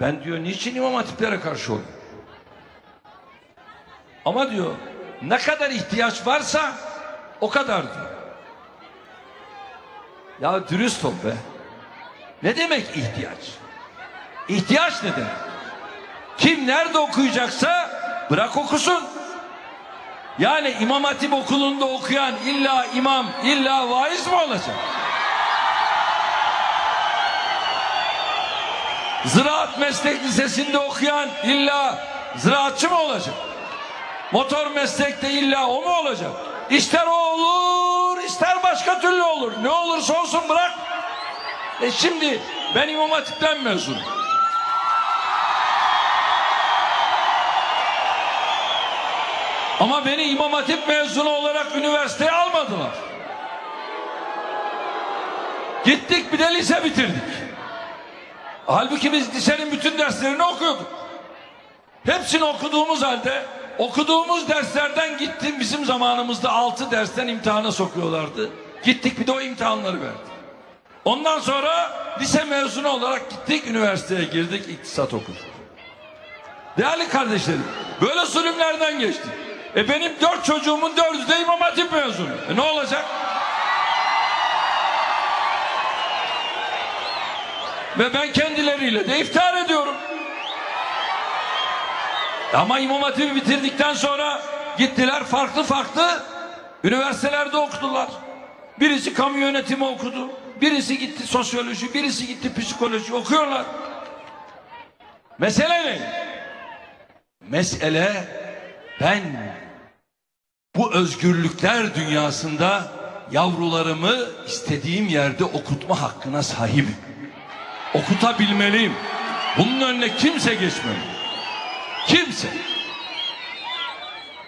Ben diyor niçin imam hatiplere karşı olayım? Ama diyor ne kadar ihtiyaç varsa o kadar diyor. Ya dürüst ol be. Ne demek ihtiyaç? İhtiyaç ne demek? Kim nerede okuyacaksa bırak okusun. Yani İmam Hatip okulunda okuyan illa imam, illa vaiz mi olacak? Ziraat Meslek Lisesi'nde okuyan illa ziraatçı mı olacak? Motor meslekte illa o mu olacak? İster o olur, ister başka türlü olur. Ne olursa olsun bırak. E şimdi ben İmam Hatip'ten mezunum. Ama beni İmam Hatip mezunu olarak üniversiteye almadılar. Gittik bir de lise bitirdik. Halbuki biz lisenin bütün derslerini okuyorduk. Hepsini okuduğumuz halde okuduğumuz derslerden gittim bizim zamanımızda altı dersten imtihana sokuyorlardı. Gittik bir de o imtihanları verdik. Ondan sonra lise mezunu olarak gittik üniversiteye girdik iktisat okuduk. Değerli kardeşlerim böyle zulümlerden geçtik. E benim dört çocuğumun dördü de İmam Hatip mezunu. E ne olacak? Ve ben kendileriyle de iftihar ediyorum. Ama İmam Hatip'i bitirdikten sonra gittiler farklı farklı üniversitelerde okudular. Birisi kamu yönetimi okudu. Birisi gitti sosyoloji, birisi gitti psikoloji okuyorlar. Mesele ne? Mesele ben bu özgürlükler dünyasında yavrularımı istediğim yerde okutma hakkına sahibim. Okutabilmeliyim. Bunun önüne kimse geçmeli. Kimse.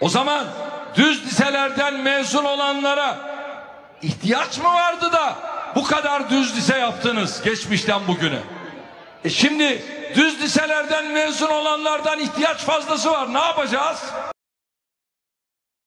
O zaman düz liselerden mezun olanlara ihtiyaç mı vardı da bu kadar düz lise yaptınız geçmişten bugüne? E şimdi düz liselerden mezun olanlardan ihtiyaç fazlası var. Ne yapacağız?